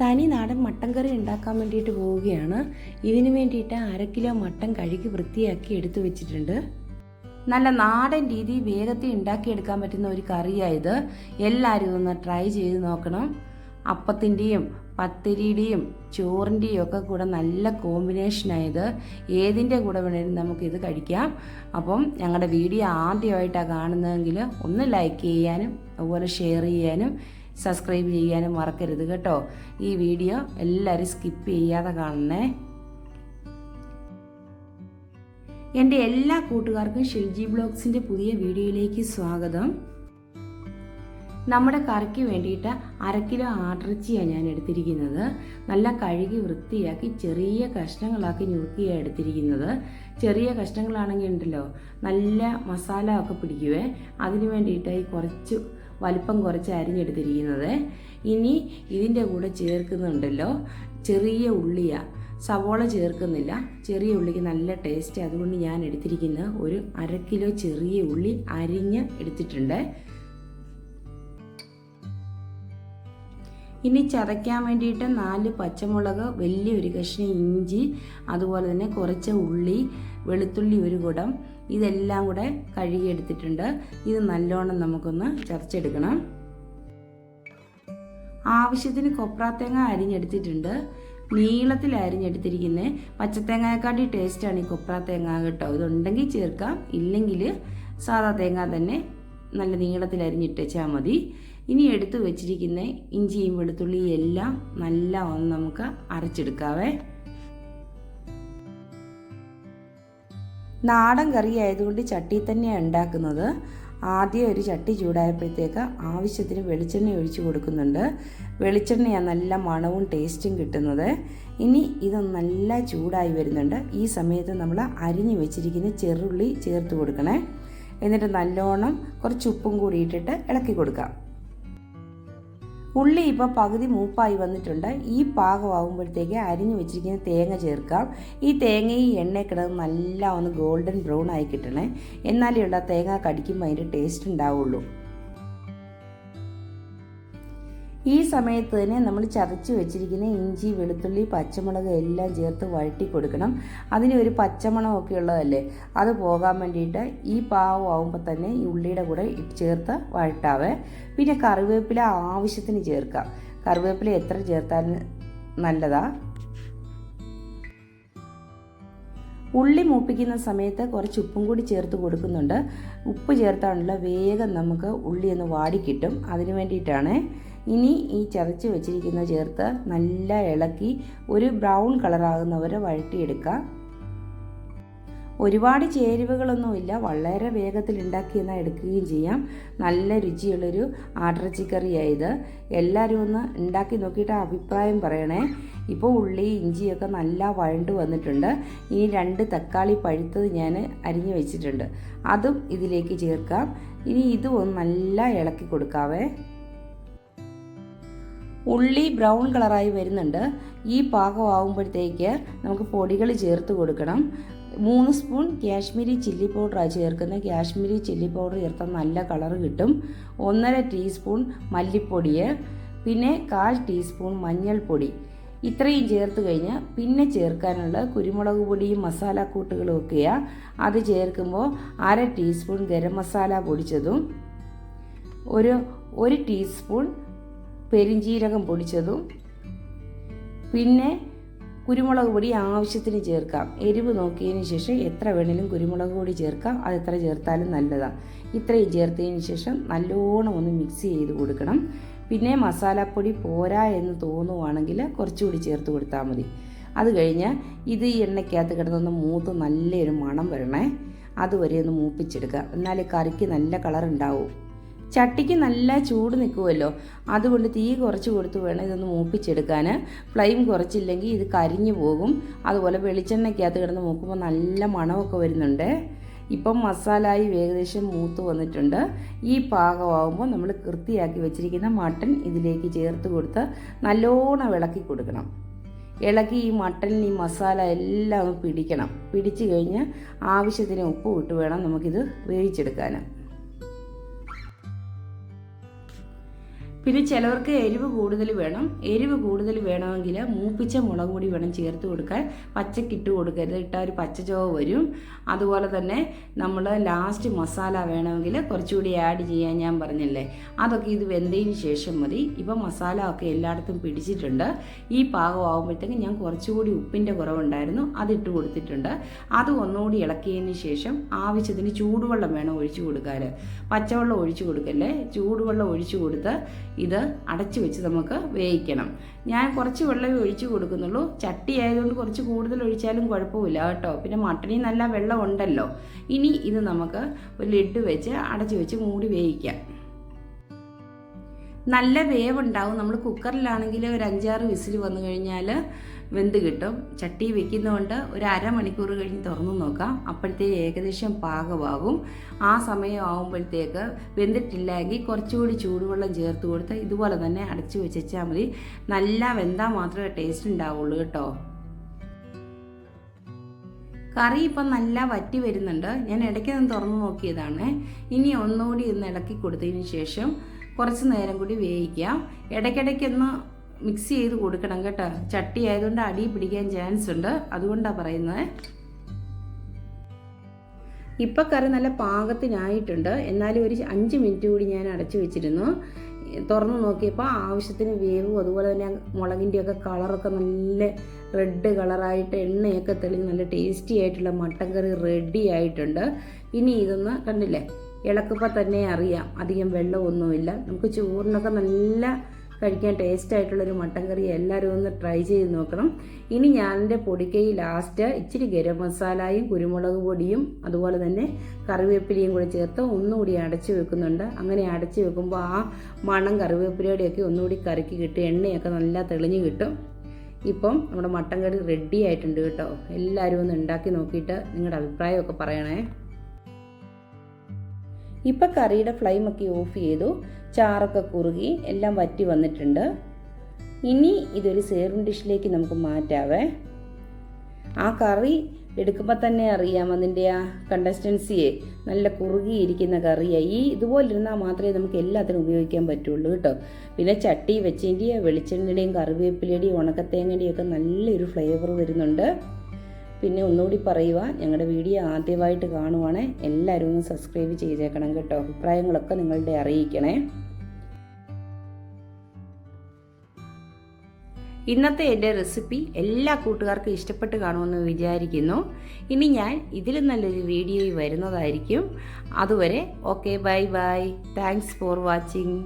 തനി നാടൻ മട്ടൻ കറി ഉണ്ടാക്കാൻ വേണ്ടിയിട്ട് പോവുകയാണ്. ഇതിനു വേണ്ടിയിട്ട് അര കിലോ മട്ടൻ കഴുകി വൃത്തിയാക്കി എടുത്തു വെച്ചിട്ടുണ്ട്. നല്ല നാടൻ രീതി വേഗത്തിൽ ഉണ്ടാക്കിയെടുക്കാൻ പറ്റുന്ന ഒരു കറിയായത് എല്ലാവരും ഒന്ന് ട്രൈ ചെയ്ത് നോക്കണം. അപ്പത്തിന്റെയും പത്തിരിയുടെയും ചോറിന്റെയും ഒക്കെ കൂടെ നല്ല കോമ്പിനേഷനായത് ഏതിന്റെ കൂടെ വേണേലും നമുക്കിത് കഴിക്കാം. അപ്പം ഞങ്ങളുടെ വീഡിയോ ആദ്യമായിട്ടാണ് കാണുന്നതെങ്കിൽ ഒന്ന് ലൈക്ക് ചെയ്യാനും അതുപോലെ ഷെയർ ചെയ്യാനും സബ്സ്ക്രൈബ് ചെയ്യാനും മറക്കരുത് കേട്ടോ. ഈ വീഡിയോ എല്ലാവരും സ്കിപ്പ് ചെയ്യാതെ കാണണേ. എന്റെ എല്ലാ കൂട്ടുകാർക്കും ഷിൽജി ബ്ലോഗ്സിന്റെ പുതിയ വീഡിയോയിലേക്ക് സ്വാഗതം. നമ്മുടെ കറിക്ക് വേണ്ടിയിട്ട് അര കിലോ ആട്ടിറച്ചിയാണ് ഞാൻ എടുത്തിരിക്കുന്നത്. നല്ല കഴുകി വൃത്തിയാക്കി ചെറിയ കഷ്ണങ്ങളാക്കി ഞുറുക്കിയാണ് എടുത്തിരിക്കുന്നത്. ചെറിയ കഷ്ണങ്ങളാണെങ്കിൽ ഉണ്ടല്ലോ നല്ല മസാല ഒക്കെ പിടിക്കുവേ. അതിന് വേണ്ടിയിട്ട് ഈ കുറച്ച് വലിപ്പം കുറച്ച് അരിഞ്ഞെടുത്തിരിക്കുന്നത്. ഇനി ഇതിന്റെ കൂടെ ചേർക്കുന്നുണ്ടല്ലോ. ചെറിയ ഉള്ളിയാണ് സവോള ചേർക്കുന്നില്ല. ചെറിയ ഉള്ളിക്ക് നല്ല ടേസ്റ്റ് അതുകൊണ്ട് ഞാൻ എടുത്തിരിക്കുന്ന ഒരു അര കിലോ ചെറിയ ഉള്ളി അരിഞ്ഞ് എടുത്തിട്ടുണ്ട്. ഇനി ചതയ്ക്കാൻ വേണ്ടിയിട്ട് നാല് പച്ചമുളക് വലിയൊരു കഷ്ണം ഇഞ്ചി അതുപോലെ തന്നെ കുറച്ച് ഉള്ളി വെളുത്തുള്ളി ഒരു കുടം. ഇതെല്ലാം കൂടെ കഴുകിയെടുത്തിട്ടുണ്ട്. ഇത് നല്ലോണം നമുക്കൊന്ന് ചതച്ചെടുക്കണം. ആവശ്യത്തിന് കൊപ്രാത്തേങ്ങ അരിഞ്ഞെടുത്തിട്ടുണ്ട്. നീളത്തിൽ അരിഞ്ഞെടുത്തിരിക്കുന്നത് പച്ചത്തേങ്ങയെക്കാട്ടി ടേസ്റ്റാണ് ഈ കൊപ്രാത്തേങ്ങ കേട്ടോ. ഇതുണ്ടെങ്കിൽ ചേർക്കാം. ഇല്ലെങ്കിൽ സാധാ തേങ്ങ തന്നെ നല്ല നീളത്തിൽ അരിഞ്ഞിട്ടേച്ചാൽ മതി. ഇനി എടുത്തു വെച്ചിരിക്കുന്ന ഇഞ്ചിയും വെളുത്തുള്ളിയും എല്ലാം നല്ല ഒന്ന് നമുക്ക് അരച്ചെടുക്കാവേ. നാടൻ കറി ആയതുകൊണ്ട് ചട്ടി തന്നെയാണ് ഉണ്ടാക്കുന്നത്. ആദ്യം ഒരു ചട്ടി ചൂടായപ്പോഴത്തേക്ക് ആവശ്യത്തിന് വെളിച്ചെണ്ണ ഒഴിച്ചു കൊടുക്കുന്നുണ്ട്. വെളിച്ചെണ്ണയാണ് നല്ല മണവും ടേസ്റ്റും കിട്ടുന്നത്. ഇനി ഇത് നല്ല ചൂടായി വരുന്നുണ്ട്. ഈ സമയത്ത് നമ്മൾ അരിഞ്ഞു വെച്ചിരിക്കുന്ന ചെറുള്ളി ചേർത്ത് കൊടുക്കണേ. എന്നിട്ട് നല്ലോണം കുറച്ച് ഉപ്പും കൂടി ഇട്ടിട്ട് ഇളക്കി കൊടുക്കാം. ഉള്ളി ഇപ്പോൾ പകുതി മൂപ്പായി വന്നിട്ടുണ്ട്. ഈ പാകമാകുമ്പോഴത്തേക്ക് അരിഞ്ഞു വെച്ചിരിക്കുന്ന തേങ്ങ ചേർക്കാം. ഈ തേങ്ങ ഈ എണ്ണയിൽ കിടന്ന് നല്ല ഒന്ന് ഗോൾഡൻ ബ്രൗൺ ആയി കിട്ടണേ. എന്നാലേ ഉള്ള തേങ്ങ കടിക്കുമ്പോൾ അതിന്റെ ടേസ്റ്റ് ഉണ്ടാവുള്ളൂ. ഈ സമയത്ത് തന്നെ നമ്മൾ ചതച്ച് വെച്ചിരിക്കുന്ന ഇഞ്ചി വെളുത്തുള്ളി പച്ചമുളക് എല്ലാം ചേർത്ത് വഴറ്റി കൊടുക്കണം. അതിന് ഒരു പച്ചമണമൊക്കെ ഉള്ളതല്ലേ? അത് പോകാൻ വേണ്ടിയിട്ട് ഈ പാവം ആവുമ്പോൾ തന്നെ ഈ ഉള്ളിയുടെ കൂടെ ചേർത്ത് വഴട്ടാവേ പിന്നെ കറിവേപ്പില ആവശ്യത്തിന് ചേർക്കാം. കറിവേപ്പില എത്ര ചേർത്താലും നല്ലതാ. ഉള്ളി മൂപ്പിക്കുന്ന സമയത്ത് കുറച്ച് ഉപ്പും കൂടി ചേർത്ത് കൊടുക്കുന്നുണ്ട്. ഉപ്പ് ചേർത്താണല്ലോ വേഗം നമുക്ക് ഉള്ളി ഒന്ന് വാടിക്കിട്ടും അതിന് വേണ്ടിയിട്ടാണ്. ഇനി ഈ ചതച്ച് വെച്ചിരിക്കുന്ന ചേർത്ത് നല്ല ഇളക്കി ഒരു ബ്രൗൺ കളറാകുന്നവരെ വഴറ്റിയെടുക്കുക ഒരുപാട് ചേരുവകളൊന്നുമില്ല. വളരെ വേഗത്തിൽ ഉണ്ടാക്കി എന്നാൽ എടുക്കുകയും ചെയ്യാം. നല്ല രുചിയുള്ളൊരു ആട്ടിറച്ചിക്കറിയായത്. എല്ലാവരും ഒന്ന് ഉണ്ടാക്കി നോക്കിയിട്ട് അഭിപ്രായം പറയണേ. ഇപ്പോൾ ഉള്ളി ഇഞ്ചിയൊക്കെ നല്ല വഴണ്ട് വന്നിട്ടുണ്ട്. ഇനി രണ്ട് തക്കാളി പഴുത്തത് ഞാൻ അരിഞ്ഞു വെച്ചിട്ടുണ്ട്. അതും ഇതിലേക്ക് ചേർക്കാം. ഇനി ഇതും ഒന്ന് നല്ല ഇളക്കി കൊടുക്കാവേ. ഉള്ളി ബ്രൗൺ കളറായി വരുന്നുണ്ട്. ഈ പാകം ആകുമ്പോഴത്തേക്ക് നമുക്ക് പൊടികൾ ചേർത്ത് കൊടുക്കണം. മൂന്ന് സ്പൂൺ കാശ്മീരി ചില്ലി പൗഡറാണ് ചേർക്കുന്നത്. കാശ്മീരി ചില്ലി പൗഡർ ചേർത്താൽ നല്ല കളർ കിട്ടും. ഒന്നര ടീസ്പൂൺ മല്ലിപ്പൊടി പിന്നെ കാൽ ടീസ്പൂൺ മഞ്ഞൾപ്പൊടി. ഇത്രയും ചേർത്ത് കഴിഞ്ഞ് പിന്നെ ചേർക്കാനുള്ള കുരുമുളക് പൊടിയും മസാലക്കൂട്ടുകളും ഒക്കെയാണ് അത് ചേർക്കുമ്പോൾ അര ടീസ്പൂൺ ഗരം മസാല പൊടിച്ചതും ഒരു ഒരു ടീസ്പൂൺ പെരിഞ്ജീരകം പൊടിച്ചതും പിന്നെ കുരുമുളക് പൊടി ആവശ്യത്തിന് ചേർക്കാം. എരിവ് നോക്കിയതിന് ശേഷം എത്ര വേണേലും കുരുമുളക് പൊടി ചേർക്കാം. അത് എത്ര ചേർത്താലും നല്ലതാണ് ഇത്രയും ചേർത്തതിന് ശേഷം നല്ലോണം ഒന്ന് മിക്സ് ചെയ്ത് കൊടുക്കണം. പിന്നെ മസാലപ്പൊടി പോരാ എന്ന് തോന്നുവാണെങ്കിൽ കുറച്ചുകൂടി ചേർത്ത് കൊടുത്താൽ മതി. അത് കഴിഞ്ഞ് ഇത് ഈ എണ്ണയ്ക്കകത്ത് കിടന്നൊന്ന് മൂത്ത് നല്ലൊരു മണം വരണേ. അതുവരെ ഒന്ന് മൂപ്പിച്ചെടുക്കുക. എന്നാൽ കറിക്ക് നല്ല കളർ ഉണ്ടാവും. ചട്ടിക്ക് നല്ല ചൂട് നിൽക്കുമല്ലോ. അതുകൊണ്ട് തീ കുറച്ച് കൊടുത്ത് വേണം ഇതൊന്ന് മൂപ്പിച്ചെടുക്കാൻ. ഫ്ലെയിം കുറച്ചില്ലെങ്കിൽ ഇത് കരിഞ്ഞു പോകും. അതുപോലെ വെളിച്ചെണ്ണയ്ക്കകത്ത് കിടന്ന് മൂക്കുമ്പോൾ നല്ല മണമൊക്കെ വരുന്നുണ്ട്. ഇപ്പം മസാലയായി ഏകദേശം മൂത്ത് വന്നിട്ടുണ്ട്. ഈ പാകമാകുമ്പോൾ നമ്മൾ വൃത്തിയാക്കി വെച്ചിരിക്കുന്ന മട്ടൺ ഇതിലേക്ക് ചേർത്ത് കൊടുത്ത് നല്ലോണം ഇളക്കി കൊടുക്കണം. ഇളക്കി ഈ മട്ടണിൽ ഈ മസാല എല്ലാം പിടിക്കണം. പിടിച്ചു കഴിഞ്ഞ് ആവശ്യത്തിന് ഉപ്പ് ഇട്ട് വേണം നമുക്കിത് വേവിച്ചെടുക്കാൻ. പിന്നെ ചിലവർക്ക് എരിവ് കൂടുതൽ വേണം. എരിവ് കൂടുതൽ വേണമെങ്കിൽ മൂപ്പിച്ച മുളക് പൊടി വേണം ചേർത്ത് കൊടുക്കാൻ. പച്ചക്കിട്ട് കൊടുക്കരുത്. ഇട്ടാൽ ഒരു പച്ചച്ചോവ വരും. അതുപോലെ തന്നെ നമ്മൾ ലാസ്റ്റ് മസാല വേണമെങ്കിൽ കുറച്ചുകൂടി ആഡ് ചെയ്യാൻ ഞാൻ പറഞ്ഞില്ലേ? അതൊക്കെ ഇത് വെന്തതിന് ശേഷം മതി. ഇപ്പം മസാല ഒക്കെ എല്ലായിടത്തും പിടിച്ചിട്ടുണ്ട്. ഈ പാകമാകുമ്പോഴത്തേക്ക് ഞാൻ കുറച്ചുകൂടി ഉപ്പിന്റെ കുറവുണ്ടായിരുന്നു. അതിട്ട് കൊടുത്തിട്ടുണ്ട്. അത് ഒന്നുകൂടി ഇളക്കിയതിന് ശേഷം ആവശ്യത്തിന് ചൂടുവെള്ളം വേണം ഒഴിച്ചു കൊടുക്കാൻ പച്ചവെള്ളം ഒഴിച്ചു കൊടുക്കല്ലേ? ചൂടുവെള്ളം ഒഴിച്ചു കൊടുത്ത് ഇത് അടച്ചു വെച്ച് നമുക്ക് വേവിക്കണം. ഞാൻ കുറച്ച് വെള്ളമേ ഒഴിച്ചു കൊടുക്കുന്നുള്ളൂ. ചട്ടി ആയതുകൊണ്ട് കുറച്ച് കൂടുതൽ ഒഴിച്ചാലും കുഴപ്പമില്ല കേട്ടോ. പിന്നെ മട്ടണി നല്ല വെള്ളം ഉണ്ടല്ലോ. ഇനി ഇത് നമുക്ക് ഒരു ലിഡ് വെച്ച് അടച്ചു വെച്ച് മൂടി വേവിക്കാം. നല്ല വേവുണ്ടാവും. നമ്മൾ കുക്കറിലാണെങ്കിൽ ഒരു അഞ്ചാറ് വിസിൽ വന്നു കഴിഞ്ഞാൽ വെന്ത് കിട്ടും. ചട്ടി വെക്കുന്നതുകൊണ്ട് ഒരു അരമണിക്കൂർ കഴിഞ്ഞ് തുറന്നു നോക്കാം. അപ്പോഴത്തേക്ക് ഏകദേശം പാകമാകും. ആ സമയം ആകുമ്പോഴത്തേക്ക് വെന്തിട്ടില്ലെങ്കിൽ കുറച്ചുകൂടി ചൂടുവെള്ളം ചേർത്ത് കൊടുത്ത് ഇതുപോലെ തന്നെ അടച്ചു വെച്ചാൽ മതി. നല്ല വെന്താൽ മാത്രമേ ടേസ്റ്റ് ഉണ്ടാവുള്ളൂ കേട്ടോ. കറി ഇപ്പം നല്ല വറ്റി വരുന്നുണ്ട്. ഞാൻ ഇടയ്ക്ക് നിന്ന് തുറന്നു നോക്കിയതാണ്. ഇനി ഒന്നുകൂടി ഒന്ന് ഇളക്കി കൊടുത്തതിന് ശേഷം കുറച്ച് നേരം കൂടി വേവിക്കാം. ഇടയ്ക്കിടയ്ക്കൊന്ന് മിക്സ് ചെയ്ത് കൊടുക്കണം കേട്ടോ. ചട്ടി ആയതുകൊണ്ട് അടി പിടിക്കാൻ ചാൻസ് ഉണ്ട്. അതുകൊണ്ടാണ് പറയുന്നത് ഇപ്പം കറി നല്ല പാകത്തിനായിട്ടുണ്ട്. എന്നാലും ഒരു അഞ്ച് മിനിറ്റ് കൂടി ഞാൻ അടച്ചു വെച്ചിരുന്നു. തുറന്നു നോക്കിയപ്പോൾ ആവശ്യത്തിന് വേവും അതുപോലെ തന്നെ മുളകിന്റെയൊക്കെ കളറൊക്കെ നല്ല റെഡ് കളറായിട്ട് എണ്ണയൊക്കെ തെളിഞ്ഞ് നല്ല ടേസ്റ്റി ആയിട്ടുള്ള മട്ടൻ കറി റെഡി ആയിട്ടുണ്ട്. ഇനി ഇതൊന്ന് കണ്ടില്ലേ? ഇളക്കുമ്പോൾ തന്നെ അറിയാം. അധികം വെള്ളമൊന്നുമില്ല. നമുക്ക് ചോറിനൊക്കെ നല്ല കഴിക്കാൻ ടേസ്റ്റ് ആയിട്ടുള്ളൊരു മട്ടൻ കറി എല്ലാവരും ഒന്ന് ട്രൈ ചെയ്ത് നോക്കണം. ഇനി ഞാൻ എന്റെ പൊടിക്കൈ ലാസ്റ്റ് ഇച്ചിരി ഗരം മസാലയും കുരുമുളക് പൊടിയും അതുപോലെ തന്നെ കറിവേപ്പിലയും കൂടി ചേർത്ത് ഒന്നുകൂടി അടച്ച് വെക്കുന്നുണ്ട്. അങ്ങനെ അടച്ച് വെക്കുമ്പോൾ ആ മണം കറിവേപ്പിലയുടെയൊക്കെ ഒന്നുകൂടി കറിക്ക് കിട്ടും എണ്ണയൊക്കെ നല്ല തെളിഞ്ഞ് കിട്ടും. ഇപ്പം നമ്മുടെ മട്ടൻ കറി റെഡി ആയിട്ടുണ്ട് കേട്ടോ. എല്ലാവരും ഒന്ന് ഉണ്ടാക്കി നോക്കിയിട്ട് നിങ്ങളുടെ അഭിപ്രായമൊക്കെ പറയണേ. ഇപ്പം കറിയുടെ ഫ്ലെയിമൊക്കെ ഓഫ് ചെയ്തു ചാറൊക്കെ കുറുകി എല്ലാം വറ്റി വന്നിട്ടുണ്ട്. ഇനി ഇതൊരു സേർവിങ് ഡിഷിലേക്ക് നമുക്ക് മാറ്റാവേ. ആ കറി എടുക്കുമ്പോൾ തന്നെ അറിയാം അതിന്റെ ആ കണ്ടസ്റ്റൻസിയെ നല്ല കുറുകിയിരിക്കുന്ന കറിയായി. ഈ ഇതുപോലെ ഇരുന്നാൽ മാത്രമേ നമുക്ക് എല്ലാത്തിനും ഉപയോഗിക്കാൻ പറ്റുള്ളൂ കേട്ടോ. പിന്നെ ചട്ടി വെച്ചിന്റെയും വെളിച്ചെണ്ണയുടെയും കറിവേപ്പിലയുടെയും ഉണക്കത്തേങ്ങയുടെയും ഒക്കെ നല്ലൊരു ഫ്ലേവർ വരുന്നുണ്ട്. പിന്നെ ഒന്നുകൂടി പറയുക ഞങ്ങളുടെ വീഡിയോ ആദ്യമായിട്ട് കാണുവാണേ. എല്ലാവരും ഒന്ന് സബ്സ്ക്രൈബ് ചെയ്തേക്കണം കേട്ടോ. അഭിപ്രായങ്ങളൊക്കെ നിങ്ങളുടെ അറിയിക്കണേ. ഇന്നത്തെ എന്റെ റെസിപ്പി എല്ലാ കൂട്ടുകാർക്കും ഇഷ്ടപ്പെട്ട് കാണുമെന്ന് വിചാരിക്കുന്നു. ഇനി ഞാൻ ഇതിലും നല്ലൊരു വീഡിയോ വരുന്നതായിരിക്കും. അതുവരെ okay bye bye. Thanks for watching